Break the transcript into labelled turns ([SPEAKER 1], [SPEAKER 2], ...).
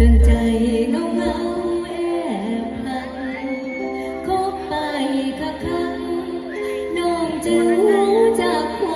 [SPEAKER 1] จนใจเงาเงาแอบพันคบไปค่ะคๆน้องจะรู้จากความ